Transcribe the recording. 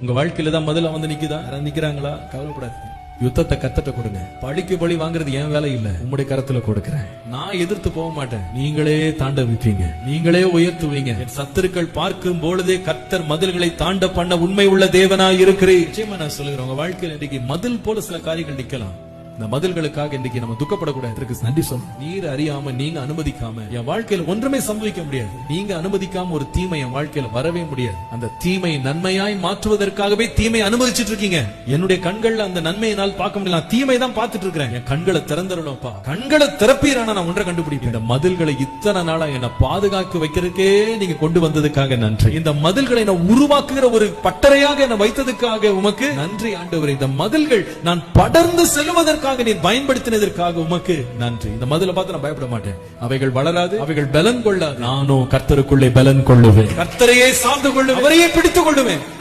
உங்க வாழ்க்கையில தான் முதல்ல வந்து நிக்குதா? யாராவது நிக்கிறாங்களா? கவலைப்படாதீங்க. யுத்தத்தை கத்தட்ட கொடுங்க. பழிக்கு பழி வாங்குறது என் வேலை இல்ல. உம்முடைய கரத்துல கொடுக்கிறேன். நான் எதிர்த்து போக மாட்டேன். நீங்களே தாண்ட வைப்பீங்க. நீங்களே உயர்த்துவீங்க. சத்துருக்கள் பார்க்கும் பொழுதே கர்த்தர் மதில்களை தாண்ட பண்ண உண்மை உள்ள தேவனா இருக்கிறேன் நிச்சயமா நான் சொல்லுகிறேன். உங்க வாழ்க்கையில இன்னைக்கு மதில் போல சில காரியங்கள் நிக்கலாம். இந்த மதில்களுக்காக இன்னைக்கு நம்ம துக்கப்படக்கூடாது. நன்றி சொல்ல நீர் அறியாம நீங்க அனுமதிக்காம என் வாழ்க்கையில ஒன்றுமே சம்பவிக்க முடியாது. நீங்க அனுமதிக்காம ஒரு தீமை என் வாழ்க்கையில வரவே முடியாது. அந்த தீமை நன்மையாய் மாற்றுவதற்காகவே தீமை அனுமதிச்சிட்டு இருக்கீங்க. என்னுடைய கண்கள்ல அந்த நன்மையை என்னால் பார்க்க முடியல. தீமை தான் பார்த்துட்டு இருக்கிறேன். என் கண்களை திறந்துடணும்ப்பா. கண்களை திறப்பீரான நான் ஒன்றை கண்டுபிடிப்பேன். இந்த மதில்களை இத்தனை நாளா என்னை பாதுகாக்க வைக்கிறதுக்கே நீங்க கொண்டு வந்ததுக்காக நன்றி. இந்த மதில்களை நான் உருவாக்குகிற ஒரு பட்டறையாக என்னை வைத்ததுக்காக உமக்கு நன்றி ஆண்டவரே. இந்த மதில்கள் நான் படர்ந்து செல்வதற்காக நீர் பயன்படுத்தினதற்காக உமக்கு நன்றி. இந்த மதிலை பார்த்து நான் பயப்பட மாட்டேன். அவைகள் வளராது அவைகள் பலன் கொள்ளாது. நானும் கர்த்தருக்குள்ளே பலன் கொள்ளுவேன். கர்த்தரையே சார்ந்து கொள்ளுவேன். அவரையே பிடித்துக் கொள்ளுவேன்.